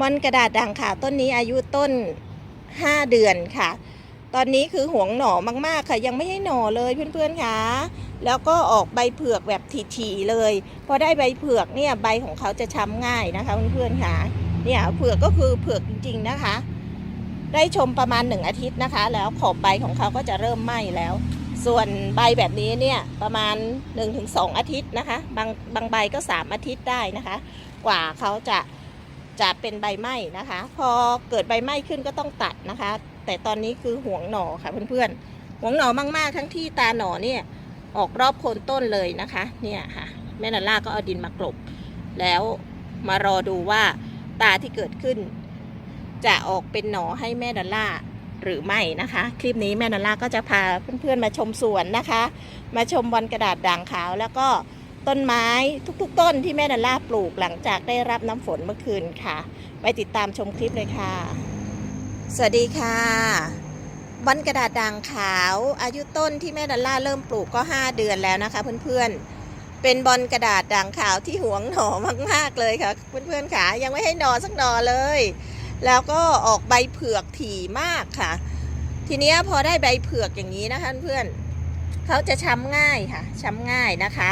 มอนกระดาษด่างขาวต้นนี้อายุต้น 5 เดือนค่ะ ตอนนี้คือหวงหน่อมากๆค่ะ ยังไม่ให้หน่อเลยเพื่อนๆค่ะ แล้วก็ออกใบเผือกแบบถี่ๆเลยพอได้ใบเผือกเนี่ยใบของเขาจะช้ำง่ายนะคะเพื่อนๆค่ะ เนี่ยเผือกก็คือเผือกจริงๆนะคะ ได้ชมประมาณหนึ่งอาทิตย์นะคะ แล้วขอบใบของเขาก็จะเริ่มไหม้แล้ว ส่วนใบแบบนี้เนี่ยประมาณ 1-2 อาทิตย์นะคะ บางบางใบก็ 3 อาทิตย์ได้นะคะ กว่าเขาจะ จะเป็นใบไหม้นะคะ พอเกิดใบไหม้ขึ้นก็ต้องตัดนะคะ แต่ตอนนี้คือห่วงหน่อค่ะเพื่อนๆห่วงหน่อมากๆ ทั้งที่ตาหน่อเนี่ยออกรอบโคนต้นเลยนะคะเนี่ยค่ะแม่นันล่าก็เอาดินมากลบแล้วมารอดูว่าตาที่เกิดขึ้น จะออกเป็นหน่อให้แม่ดัลล่าหรือไม่นะคะ คลิปนี้แม่ดัลล่าก็จะพาเพื่อนๆมาชมสวนนะคะ มาชมบอลกระดาษด่างขาวแล้วก็ ต้นไม้ทุกๆ ต้นที่แม่ดัลล่าปลูกหลังจากได้รับน้ำฝนเมื่อคืนค่ะ ไปติดตามชมคลิปเลยค่ะ สวัสดีค่ะบอลกระดาษด่างขาว อายุต้นที่แม่ดัลล่าเริ่มปลูกก็ 5 เดือนแล้วนะคะ เพื่อนๆ เป็นบอลกระดาษด่างขาวที่หวงหน่อมากๆเลยค่ะ เพื่อนๆค่ะยังไม่ให้หน่อสักหน่อเลย แล้วก็ออกใบเผือกถี่มากค่ะ ทีนี้พอได้ใบเผือกอย่างนี้นะคะเพื่อนเขาจะช้ำง่ายค่ะช้ำง่ายนะคะ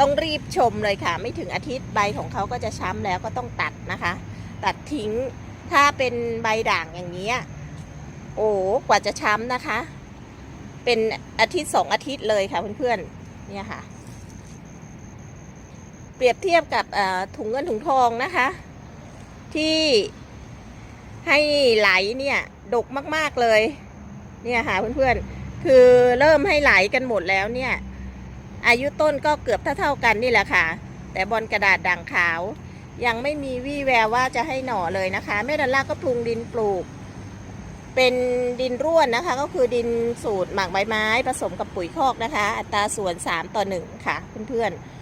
ต้องรีบชมเลยค่ะ ไม่ถึงอาทิตย์ใบของเขาก็จะช้ำแล้วก็ต้องตัดนะคะ ตัดทิ้งถ้าเป็นใบด่างอย่างนี้โอ้กว่าจะช้ำนะคะ เป็นอาทิตย์สองอาทิตย์เลยค่ะเพื่อนๆเนี่ยค่ะ เปรียบเทียบกับถุงเงินถุงทองนะคะ ที่ให้ไหลเนี่ยดกมากๆเลย เนี่ยค่ะเพื่อนๆคือเริ่มให้ไหลกันหมดแล้วเนี่ย อายุต้นก็เกือบเท่าๆกันนี่แหละค่ะ แต่บอลกระดาษด่างขาว ยังไม่มีวี่แววว่าจะให้หน่อเลยนะคะแม่ดันล่าก็ปรุงดินปลูก เป็นดินร่วนนะคะ ก็คือดินสูตรหมักใบไม้ผสมกับปุ๋ยคอกนะคะ อัตราส่วน 3 ต่อ 1 ค่ะเพื่อนๆ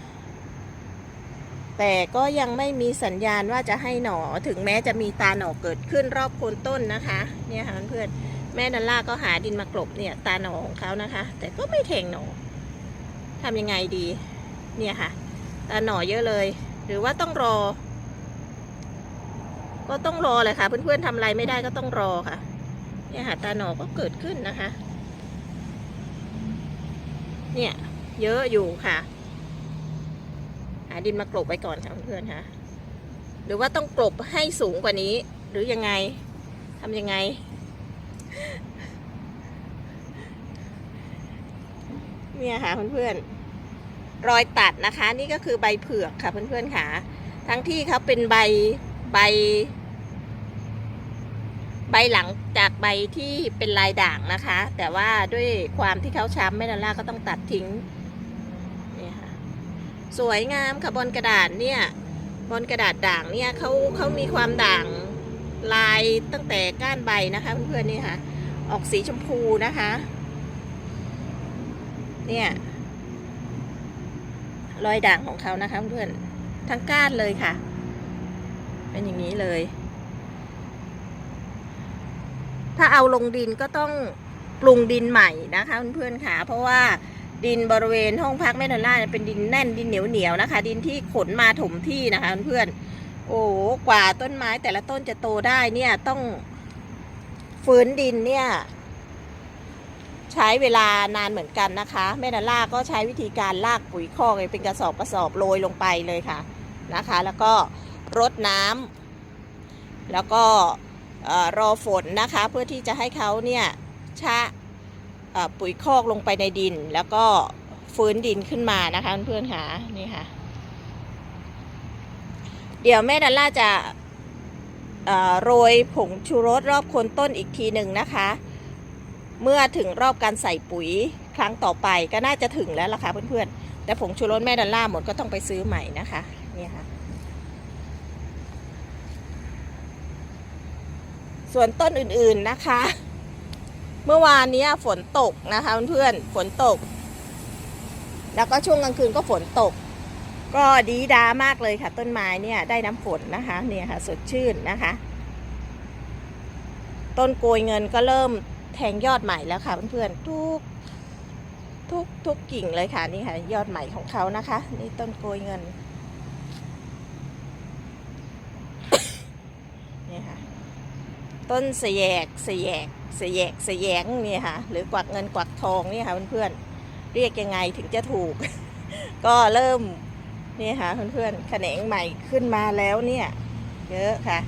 แต่ก็ยังไม่มีสัญญาณว่าจะให้หน่อถึงแม้จะมีตาหน่อเกิดขึ้นรอบโคนต้นนะคะเนี่ยค่ะเพื่อนๆแม่นันล่าก็หาดินมากลบเนี่ยตาหน่อของเขานะคะ แต่ก็ไม่เทงหน่อ ทำยังไงดี เนี่ยค่ะตาหน่อเยอะเลย หรือว่าต้องรอ ก็ต้องรอเลยค่ะ เพื่อนๆทำอะไรไม่ได้ก็ต้องรอค่ะ เนี่ยค่ะตาหน่อก็เกิดขึ้นนะคะ เนี่ย เยอะอยู่ค่ะ หาดินมากลบไว้ก่อนค่ะเพื่อนๆค่ะ หรือว่าต้องกลบให้สูงกว่านี้ หรือยังไงทำยังไงเนี่ยค่ะเพื่อนๆ รอยตัดนะคะ นี่ก็คือใบเผือกค่ะเพื่อนๆค่ะ ทั้งที่เขาเป็นใบใบ ใบหลังจากใบที่เป็นลายด่างนะคะ แต่ว่าด้วยความที่เขาช้ำแม่ดอลล่าก็ต้องตัดทิ้งนี่ค่ะสวยงามค่ะบนกระดาษเนี่ยบนกระดาษด่างเนี่ยเขาเขามีความด่างลายตั้งแต่ก้านใบนะคะเพื่อนๆนี่ค่ะ ออกสีชมพูนะคะ เนี่ย รอยด่างของเขานะคะเพื่อนทั้งก้านเลยค่ะ เป็นอย่างนี้เลย ถ้าเอาลงดินก็ต้องปรุงดินใหม่นะคะเพื่อนๆค่ะ เพราะว่าดินบริเวณห้องพักแม่ดอลล่าเนี่เป็นดินแน่นดินเหนียวเหนียวนะคะ ดินที่ขนมาถมที่นะคะเพื่อนๆโอ้กว่าต้นไม้แต่ละต้นจะโตได้เนี่ยต้องฝืนดินเนี่ย ใช้เวลานานเหมือนกันนะคะ แม่ดอลล่าก็ใช้วิธีการลากปุ๋ยคอกเป็นกระสอบกระสอบโรยลงไปเลยค่ะนะคะ แล้วก็รดน้ำแล้วก็รอฝนนะคะ เพื่อที่จะให้เขาเนี่ยชะปุ๋ยคอกลงไปในดิน แล้วก็ฟื้นดินขึ้นมานะคะเพื่อนๆค่ะนี่ค่ะ เดี๋ยวแม่ดัลล่าจะโรยผงชูรสรอบคนต้นอีกทีหนึ่งนะคะ เมื่อถึงรอบการใส่ปุ๋ยครั้งต่อไปก็น่าจะถึงแล้วล่ะค่ะเพื่อนๆ แต่ผงชูรสแม่ดัลล่าหมดก็ต้องไปซื้อใหม่นะคะนี่ค่ะ ส่วนต้นอื่นๆนะคะ เมื่อวานนี้ฝนตกนะคะเพื่อนๆฝนตก แล้วก็ช่วงกลางคืนก็ฝนตก ก็ดีดามากเลยค่ะ ต้นไม้เนี่ยได้น้ำฝนนะคะเนี่ยค่ะ สดชื่นนะคะ ต้นโกยเงินก็เริ่ม แทงยอดใหม่แล้วค่ะเพื่อนๆทุกทุกทุกกิ่งเลยค่ะนี่ค่ะ ยอดใหม่ของเขานะคะ นี่ต้นโกยเงินนี่ค่ะ ต้นเสยกเสยกเสยกเสยงนี่ค่ะ หรือกวักเงินกวักทองนี่ค่ะเพื่อนๆเรียกยังไงถึงจะถูก ก็เริ่มนี่ค่ะเพื่อนๆแขนงใหม่ขึ้นมาแล้วเนี่ย เยอะค่ะ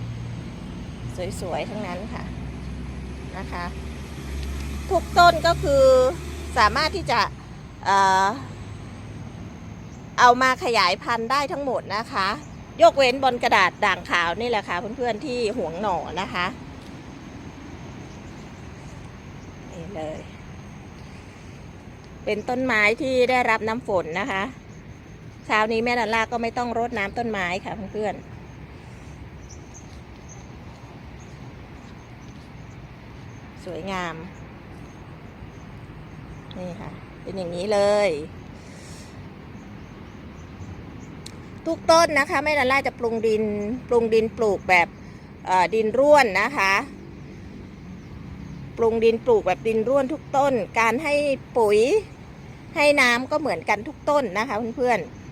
สวยๆทั้งนั้นค่ะนะคะ ทุกต้นก็คือสามารถที่จะเอามาขยายพันธุ์ได้ทั้งหมดนะคะ ยกเว้นบนกระดาษด่างขาวนี่แหละค่ะเพื่อนๆที่ห่วงหน่อนะคะนี่เลย เป็นต้นไม้ที่ได้รับน้ำฝนนะคะเช้านี้แม่ดาล่าก็ไม่ต้องรดน้ำต้นไม้ค่ะเพื่อนๆสวยงาม นี่ค่ะ เป็นอย่างนี้เลย ทุกต้นนะคะแม่ดาล่าจะปรุงดินปรุงดินปลูกแบบดินร่วนนะคะ ปรุงดินปลูกแบบดินร่วนทุกต้น การให้ปุ๋ยให้น้ำก็เหมือนกันทุกต้นนะคะเพื่อนๆ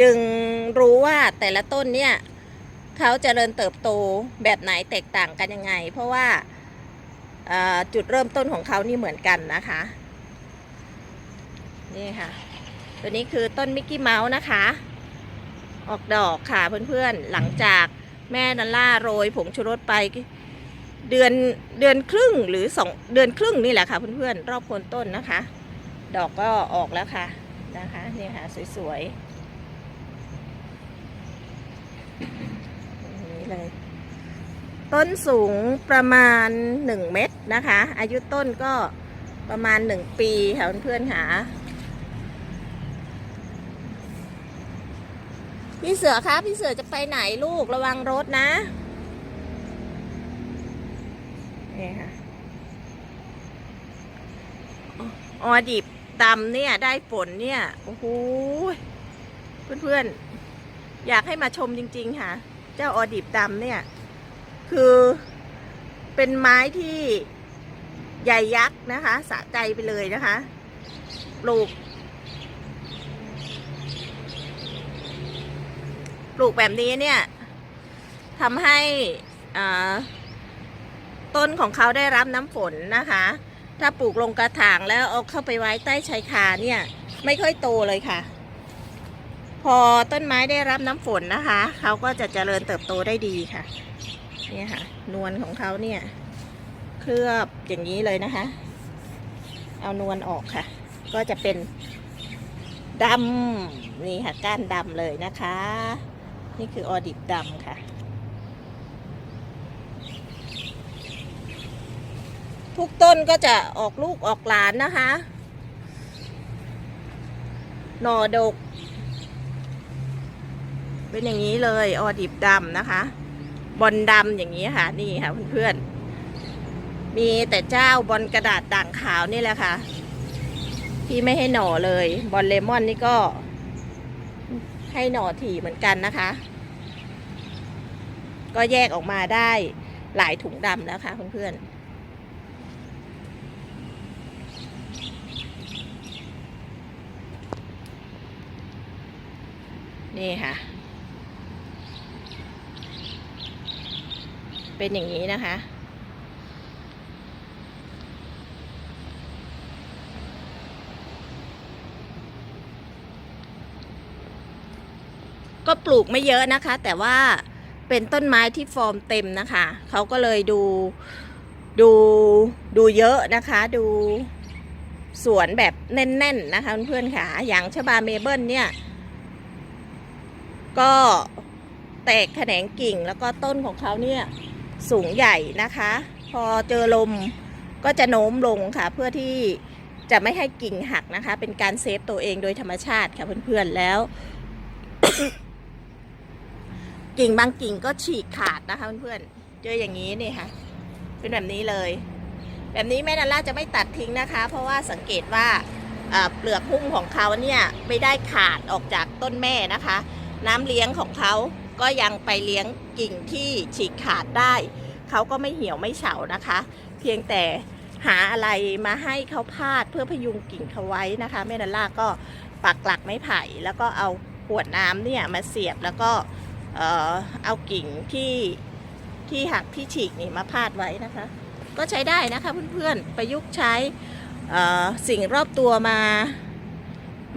จึงรู้ว่าแต่ละต้นเนี่ย เขาจเจริญเติบโตแบบไหนแตกต่างกันยังไง เพราะว่า จุดเริ่มต้นของเขานี่เหมือนกันนะคะ นี่ค่ะ ตัวนี้คือต้นมิกกี้เมาส์นะคะ ออกดอกค่ะเพื่อนๆ หลังจากแม่นันล่าโรยผงชูรสไปเดือนเดือนครึ่งหรือสองเดือนครึ่งนี่แหละค่ะเพื่อนๆ รอบโคนต้นนะคะ ดอกก็ออกแล้วค่ะนะคะนี่ค่ะสวยๆนี้เลย ต้นสูงประมาณ 1 เมตรนะคะ อายุต้นก็ประมาณ 1 ปีค่ะเพื่อนๆค่ะพี่เสือคะพี่เสือจะไปไหนลูกระวังรถนะนี่ค่ะออดิบดำเนี่ยได้ผลเนี่ยโอ้โหเพื่อนๆ อยากให้มาชมจริง ๆ ค่ะ เจ้าออดิบดำเนี่ย คือเป็นไม้ที่ใหญ่ยักษ์นะคะสะใจไปเลยนะคะปลูก ปลูกแบบนี้เนี่ยทำให้ต้นของเขาได้รับน้ำฝนนะคะ ถ้าปลูกลงกระถางแล้วเอาเข้าไปไว้ใต้ชายคาเนี่ย ไม่ค่อยโตเลยค่ะ พอต้นไม้ได้รับน้ำฝนนะคะ เขาก็จะเจริญเติบโตได้ดีค่ะ เนี่ยค่ะ นวลของเขาเนี่ย เคลือบอย่างนี้เลยนะคะ เอานวลออกค่ะ ก็จะเป็นดำนี่ค่ะ ก้านดำเลยนะคะ นี่คือออดิบดำค่ะ ทุกต้นก็จะออกลูกออกหลานนะคะ หน่อดก เป็นอย่างนี้เลยออดิบดำนะคะ บอลดำอย่างนี้ค่ะ นี่ค่ะเพื่อนๆ มีแต่เจ้าบอลกระดาษด่างขาวนี่แหละค่ะ ที่ไม่ให้หน่อเลย บอลเลมอนนี่ก็ ให้หน่อถี่เหมือนกันนะคะ ก็แยกออกมาได้หลายถุงดำแล้วค่ะเพื่อนๆนี่ค่ะ เป็นอย่างนี้นะคะ ก็ปลูกไม่เยอะนะคะ แต่ว่าเป็นต้นไม้ที่ฟอร์มเต็มนะคะ เขาก็เลยดูดูดูเยอะนะคะ ดูสวนแบบแน่นๆนะคะเพื่อนๆค่ะ อย่างชบาเมเบิลเนี่ย ก็แตกแขนงกิ่งแล้วก็ต้นของเขาเนี่ย สูงใหญ่นะคะ พอเจอลมก็จะโน้มลงค่ะ เพื่อที่จะไม่ให้กิ่งหักนะคะ เป็นการเซฟตัวเองโดยธรรมชาติค่ะเพื่อนๆแล้ว กิ่งบางกิ่งก็ฉีกขาดนะคะเพื่อนๆเจออย่างนี้นี่ค่ะ เป็นแบบนี้เลย แบบนี้แม่นันล่าจะไม่ตัดทิ้งนะคะ เพราะว่าสังเกตว่าเอ่อเปลือกหุ้มของเขาเนี่ยไม่ได้ขาดออกจากต้นแม่นะคะ น้ำเลี้ยงของเขา ก็ยังไปเลี้ยงกิ่งที่ฉีกขาดได้ เขาก็ไม่เหี่ยวไม่เฉานะคะ เพียงแต่หาอะไรมาให้เขาพาดเพื่อพยุงกิ่งเขาไว้นะคะแม่นันล่าก็ปักหลักไม้ไผ่แล้วก็เอาขวดน้ำเนี่ยมาเสียบแล้วก็เอากิ่งที่ที่หักที่ฉีกนี่มาพาดไว้นะคะ ก็ใช้ได้นะคะเพื่อนๆประยุกต์ใช้สิ่งรอบตัวมา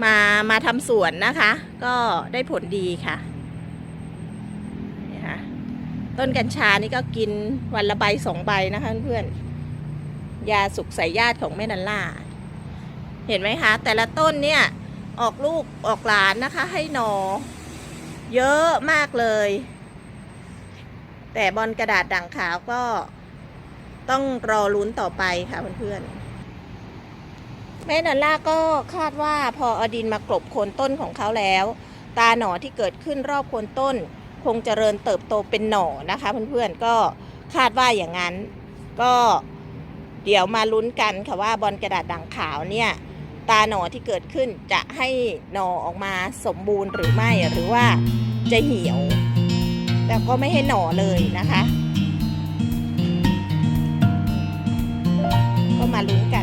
มามาทำสวนนะคะ ก็ได้ผลดีค่ะ ต้นกัญชานี่ก็กินวันละใบสองใบนะคะเพื่อนๆยาสุกใส่ญาติของแม่นันล่า เห็นไหมคะ แต่ละต้นเนี่ยออกลูกออกหลานนะคะ ให้หนอ เยอะมากเลย แต่บอลกระดาษด่างขาวก็ต้องรอลุ้นต่อไปค่ะเพื่อนๆแม่นันล่าก็คาดว่าพออดินมากลบโคนต้นของเขาแล้ว ตาหนอที่เกิดขึ้นรอบโคนต้น คงเจริญเติบโตเป็นหน่อนะคะ เพื่อนๆก็คาดว่าอย่างนั้น ก็เดี๋ยวมาลุ้นกันค่ะว่าบอลกระดาษด่างขาวเนี่ยตาหนอที่เกิดขึ้นจะให้หนอออกมาสมบูรณ์หรือไม่หรือว่าจะเหี่ยวแล้วก็ไม่ให้หนอเลยนะคะ ก็มาลุ้นกัน